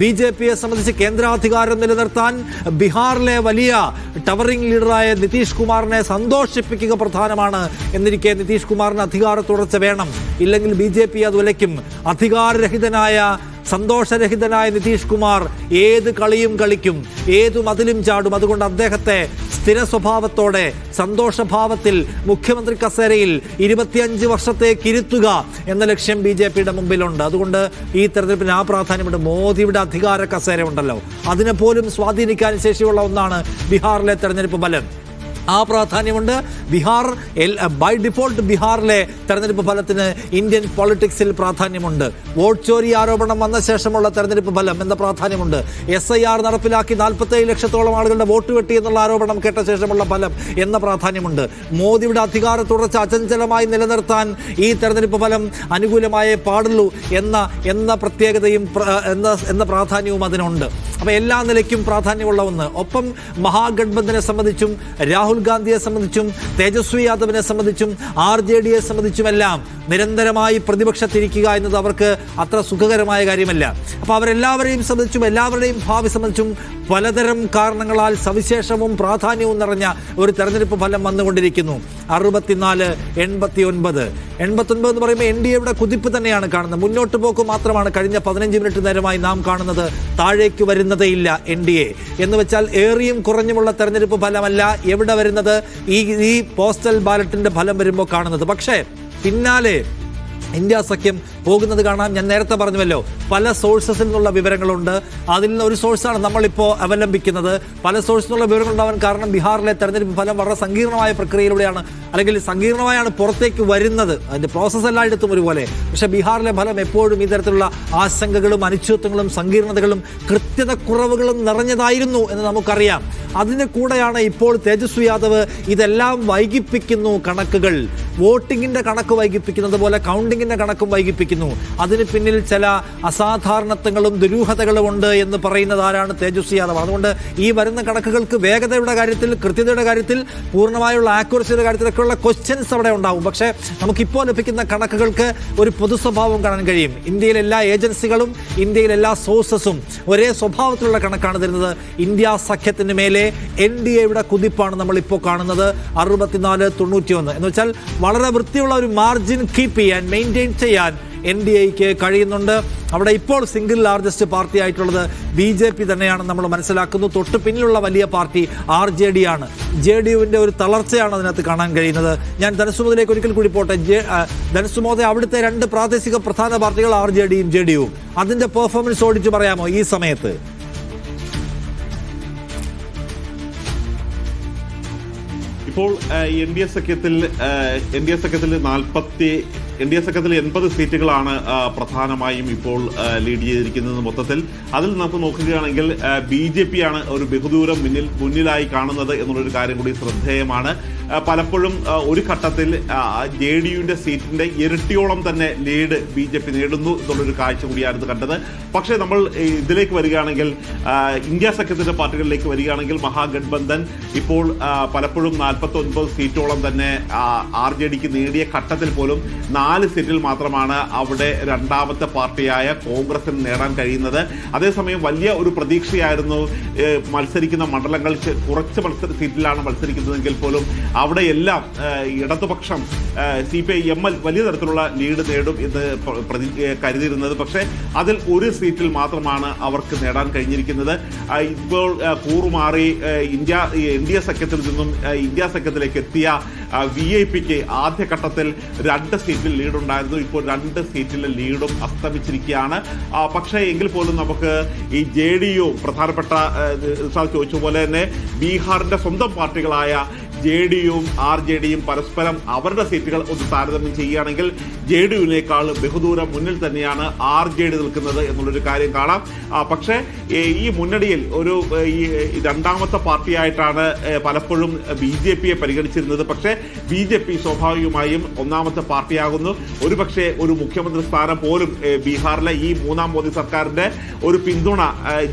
B J പിയെ സംബന്ധിച്ച് കേന്ദ്രാധികാരം നിലനിർത്താൻ ബീഹാറിലെ വലിയ ടവറിംഗ് ലീഡറായ നിതീഷ് കുമാറിനെ സന്തോഷിപ്പിക്കുക പ്രധാനമാണ് എന്നിരിക്കെ നിതീഷ് കുമാറിന് അധികാര തുടർച്ച വേണം. ഇല്ലെങ്കിൽ ബി ജെ പി അത് വിലയ്ക്കും അധികാരരഹിതനായ സന്തോഷരഹിതനായ നിതീഷ് കുമാർ ഏത് കളിയും കളിക്കും ഏത് മതിലും ചാടും. അതുകൊണ്ട് അദ്ദേഹത്തെ സ്ഥിര സ്വഭാവത്തോടെ സന്തോഷഭാവത്തിൽ മുഖ്യമന്ത്രി കസേരയിൽ ഇരുപത്തിയഞ്ച് വർഷത്തേക്ക് ഇരുത്തുക എന്ന ലക്ഷ്യം ബി ജെ പിയുടെ മുമ്പിലുണ്ട്. അതുകൊണ്ട് ഈ തെരഞ്ഞെടുപ്പിന് ആ പ്രാധാന്യമുണ്ട്. മോദിയുടെ അധികാര കസേര ഉണ്ടല്ലോ അതിനെ പോലും സ്വാധീനിക്കാൻ ശേഷിയുള്ള ഒന്നാണ് ബീഹാറിലെ തെരഞ്ഞെടുപ്പ് ഫലം. ആ പ്രാധാന്യമുണ്ട്. ബീഹാർ എൽ ബൈ ഡിഫോൾട്ട് ബീഹാറിലെ തെരഞ്ഞെടുപ്പ് ഫലത്തിന് ഇന്ത്യൻ പൊളിറ്റിക്സിൽ പ്രാധാന്യമുണ്ട്. വോട്ട് ചോരി ആരോപണം വന്ന ശേഷമുള്ള തെരഞ്ഞെടുപ്പ് ഫലം എന്ന പ്രാധാന്യമുണ്ട്. എസ് ഐ ആർ നടപ്പിലാക്കി നാൽപ്പത്തേഴ് ലക്ഷത്തോളം ആളുകളുടെ വോട്ട് വെട്ടി എന്നുള്ള ആരോപണം കേട്ട ശേഷമുള്ള ഫലം എന്ന പ്രാധാന്യമുണ്ട്. മോദിയുടെ അധികാര തുടർച്ച അചഞ്ചലമായി നിലനിർത്താൻ ഈ തെരഞ്ഞെടുപ്പ് ഫലം അനുകൂലമായേ പാടുള്ളൂ എന്ന എന്ന പ്രത്യേകതയും എന്ന എന്ന പ്രാധാന്യവും അതിനുണ്ട്. അപ്പോൾ എല്ലാ നിലയ്ക്കും പ്രാധാന്യമുള്ള ഒന്ന്. ഒപ്പം മഹാഗഡ്ബന്ധനെ സംബന്ധിച്ചും രാഹുൽ ഗാന്ധിയെ സംബന്ധിച്ചും തേജസ്വി യാദവിനെ സംബന്ധിച്ചും ആർ ജെ ഡിയെ സംബന്ധിച്ചുമെല്ലാം നിരന്തരമായി പ്രതിപക്ഷത്തിരിക്കുക എന്നത് അവർക്ക് അത്ര സുഖകരമായ കാര്യമല്ല. അപ്പോൾ അവരെല്ലാവരെയും സംബന്ധിച്ചും എല്ലാവരുടെയും ഭാവി സംബന്ധിച്ചും പലതരം കാരണങ്ങളാൽ സവിശേഷവും പ്രാധാന്യവും നിറഞ്ഞ ഒരു തെരഞ്ഞെടുപ്പ് ഫലം വന്നുകൊണ്ടിരിക്കുന്നു. അറുപത്തിനാല് എൺപത്തി ഒൻപത് എൺപത്തൊൻപത് എന്ന് പറയുമ്പോൾ എൻ ഡി എയുടെ കുതിപ്പ് തന്നെയാണ് കാണുന്നത്. മുന്നോട്ട് പോക്ക് മാത്രമാണ് കഴിഞ്ഞ പതിനഞ്ച് മിനിറ്റ് നേരമായി നാം കാണുന്നത്. താഴേക്ക് വരുന്നതേയില്ല എൻ ഡി എ. എന്ന് വെച്ചാൽ ഏറിയും കുറഞ്ഞുമുള്ള തെരഞ്ഞെടുപ്പ് ഫലമല്ല എവിടെ വരുന്നത്? ഈ ഈ പോസ്റ്റൽ ബാലറ്റിന്റെ ഫലം വരുമ്പോൾ കാണുന്നത്. പക്ഷേ പിന്നാലെ ഇന്ത്യ സഖ്യം പോകുന്നത് കാണാം. ഞാൻ നേരത്തെ പറഞ്ഞുവല്ലോ പല സോഴ്സസിൽ നിന്നുള്ള വിവരങ്ങളുണ്ട്. അതിൽ നിന്ന് ഒരു സോഴ്സാണ് നമ്മളിപ്പോൾ അവലംബിക്കുന്നത്. പല സോഴ്സിൽ നിന്നുള്ള വിവരങ്ങളുണ്ടാവാൻ കാരണം ബീഹാറിലെ തെരഞ്ഞെടുപ്പ് ഫലം വളരെ സങ്കീർണമായ പ്രക്രിയയിലൂടെയാണ് അല്ലെങ്കിൽ സങ്കീർണമായാണ് പുറത്തേക്ക് വരുന്നത്. അതിന്റെ പ്രോസസ്സ് എല്ലായിടത്തും ഒരുപോലെ. പക്ഷെ ബീഹാറിലെ ഫലം എപ്പോഴും ഇത്തരത്തിലുള്ള ആശങ്കകളും അനിശ്ചിതത്വങ്ങളും സങ്കീർണതകളും കൃത്യത കുറവുകളും നിറഞ്ഞതായിരുന്നു എന്ന് നമുക്കറിയാം. അതിന് കൂടെയാണ് ഇപ്പോൾ തേജസ്വി യാദവ് ഇതെല്ലാം വൈകിപ്പിക്കുന്നു കണക്കുകൾ. വോട്ടിങ്ങിന്റെ കണക്ക് വൈകിപ്പിക്കുന്നത് പോലെ കൗണ്ടിങ്ങിന്റെ കണക്കും വൈകിപ്പിക്കുന്നു. അതിന് പിന്നിൽ ചില അസാധാരണത്വങ്ങളും ദുരൂഹതകളും ഉണ്ട് എന്ന് പറയുന്നത് ആരാണ്? തേജസ്വി യാദവ്. അതുകൊണ്ട് ഈ വരുന്ന കണക്കുകൾക്ക് വേഗതയുടെ കാര്യത്തിൽ കൃത്യതയുടെ കാര്യത്തിൽ പൂർണമായുള്ള ആക്യുറസിയുടെ കാര്യത്തിലൊക്കെയുള്ള ക്വസ്റ്റ്യൻസ് അവിടെ ഉണ്ടാവും. പക്ഷേ നമുക്കിപ്പോൾ ലഭിക്കുന്ന കണക്കുകൾക്ക് ഒരു പൊതു സ്വഭാവം കാണാൻ കഴിയും. ഇന്ത്യയിലെ എല്ലാ ഏജൻസികളും ഇന്ത്യയിലെ എല്ലാ സോഴ്സസും ഒരേ സ്വഭാവത്തിലുള്ള കണക്കാണ് തരുന്നത്. ഇന്ത്യ സഖ്യത്തിന് മേലെ എൻ ഡി എയുടെ കുതിപ്പാണ് നമ്മളിപ്പോൾ കാണുന്നത്. അറുപത്തിനാല് തൊണ്ണൂറ്റിയൊന്ന്. എന്ന് വെച്ചാൽ വളരെ വൃത്തിയുള്ള ഒരു മാർജിൻ കീപ്പ് ചെയ്യാൻ മെയിന്റെയിൻ ചെയ്യാൻ എൻ ഡി എക്ക് കഴിയുന്നുണ്ട്. അവിടെ ഇപ്പോൾ സിംഗിൾ ലാർജസ്റ്റ് പാർട്ടി ആയിട്ടുള്ളത് ബി ജെ പി തന്നെയാണെന്ന് നമ്മൾ മനസ്സിലാക്കുന്നു. തൊട്ട് പിന്നിലുള്ള വലിയ പാർട്ടി ആർ ജെ ഡി ആണ്. ജെ ഡി യുവിന്റെ ഒരു തളർച്ചയാണ് അതിനകത്ത് കാണാൻ കഴിയുന്നത്. ഞാൻ ധനസുമതിലേക്ക് ഒരിക്കൽ കൂടി പോട്ടെ. ജെ ധനസുമോദയ അവിടുത്തെ രണ്ട് പ്രാദേശിക പ്രധാന പാർട്ടികൾ ആർ ജെ ഡിയും ജെ ഡി യുവും. അതിന്റെ പെർഫോമൻസ് ഓടിച്ചു പറയാമോ ഈ സമയത്ത്? ഇപ്പോൾ എൻ ഡി എ സഖ്യത്തിൽ എൻ ഡി എ സഖ്യത്തിൽ നാൽപ്പത്തി എൻ ഡി എ സഖ്യത്തിൽ എൺപത് സീറ്റുകളാണ് പ്രധാനമായും ഇപ്പോൾ ലീഡ് ചെയ്തിരിക്കുന്നത് മൊത്തത്തിൽ. അതിൽ നമുക്ക് നോക്കുകയാണെങ്കിൽ ബി ജെ പി ആണ് ഒരു ബഹുദൂരം മുന്നിൽ മുന്നിലായി കാണുന്നത് എന്നുള്ളൊരു കാര്യം കൂടി ശ്രദ്ധേയമാണ്. പലപ്പോഴും ഒരു ഘട്ടത്തിൽ ജെ ഡി യുവിന്റെ സീറ്റിന്റെ ഇരട്ടിയോളം തന്നെ ലീഡ് ബി ജെ പി നേടുന്നു എന്നുള്ളൊരു കാഴ്ച കൂടിയായിരുന്നു കണ്ടത്. പക്ഷേ നമ്മൾ ഇതിലേക്ക് വരികയാണെങ്കിൽ ഇന്ത്യ സഖ്യത്തിന്റെ പാർട്ടികളിലേക്ക് വരികയാണെങ്കിൽ മഹാഗഡ്ബന്ധൻ ഇപ്പോൾ പലപ്പോഴും നാൽപ്പത്തി ഒൻപത് സീറ്റോളം തന്നെ ആർ ജെ ഡിക്ക് നേടിയ ഘട്ടത്തിൽ പോലും സീറ്റിൽ മാത്രമാണ് അവിടെ രണ്ടാമത്തെ പാർട്ടിയായ കോൺഗ്രസിന് നേടാൻ കഴിയുന്നത്. അതേസമയം വലിയ ഒരു പ്രതീക്ഷയായിരുന്നു മത്സരിക്കുന്ന മണ്ഡലങ്ങൾ കുറച്ച് മത്സര സീറ്റിലാണ് മത്സരിക്കുന്നതെങ്കിൽ പോലും അവിടെയെല്ലാം ഇടതുപക്ഷം C P I M L വലിയ തരത്തിലുള്ള ലീഡ് നേടും എന്ന് പ്ര- പ്രതി കരുതിയിരുന്നത്. പക്ഷേ അതിൽ ഒരു സീറ്റിൽ മാത്രമാണ് അവർക്ക് നേടാൻ കഴിഞ്ഞിരിക്കുന്നത്. ഇപ്പോൾ കൂറുമാറി ഇന്ത്യ എൻ ഡി എ സഖ്യത്തിൽ നിന്നും ഇന്ത്യ സഖ്യത്തിലേക്ക് എത്തിയ വി ഐ പിക്ക് ആദ്യഘട്ടത്തിൽ രണ്ട് സീറ്റിൽ ലീഡ് ഉണ്ടായിരുന്നു. ഇപ്പോൾ രണ്ട് സീറ്റിലെ ലീഡും അസ്തമിച്ചിരിക്കുകയാണ്. പക്ഷേ എങ്കിൽ പോലും നമുക്ക് ഈ ജെ ഡി യു പ്രധാനപ്പെട്ട ചോദിച്ച പോലെ തന്നെ ബീഹാറിന്റെ സ്വന്തം പാർട്ടികളായ ജെ ഡിയും ആർ ജെ ഡിയും പരസ്പരം അവരുടെ സീറ്റുകൾ ഒന്ന് താരതമ്യം ചെയ്യുകയാണെങ്കിൽ ജെ ഡി യുവിനേക്കാൾ ബഹുദൂരം മുന്നിൽ തന്നെയാണ് ആർ ജെ ഡി നിൽക്കുന്നത് എന്നുള്ളൊരു കാര്യം കാണാം. പക്ഷേ ഈ മുന്നണിയിൽ ഒരു ഈ രണ്ടാമത്തെ പാർട്ടിയായിട്ടാണ് പലപ്പോഴും ബി ജെ പിയെ പരിഗണിച്ചിരുന്നത്. പക്ഷേ ബി ജെ പി സ്വാഭാവികമായും ഒന്നാമത്തെ പാർട്ടിയാകുന്നു. ഒരുപക്ഷെ ഒരു മുഖ്യമന്ത്രി സ്ഥാനം പോലും ബീഹാറിലെ ഈ മൂന്നാം മോദി സർക്കാരിന്റെ ഒരു പിന്തുണ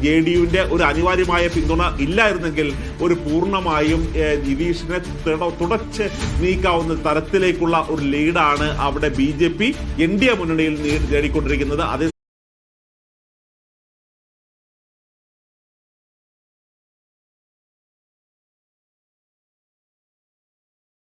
ജെ ഡി ഒരു അനിവാര്യമായ പിന്തുണ ഇല്ലായിരുന്നെങ്കിൽ ഒരു പൂർണമായും നിതീഷിനെ തുട- തുടച്ച് നീക്കാവുന്ന തരത്തിലേക്കുള്ള ഒരു ലീഡാണ് അവിടെ B J P. N D A മുന്നണിയിൽ നേടിക്കൊണ്ടിരിക്കുന്നത്. അതേ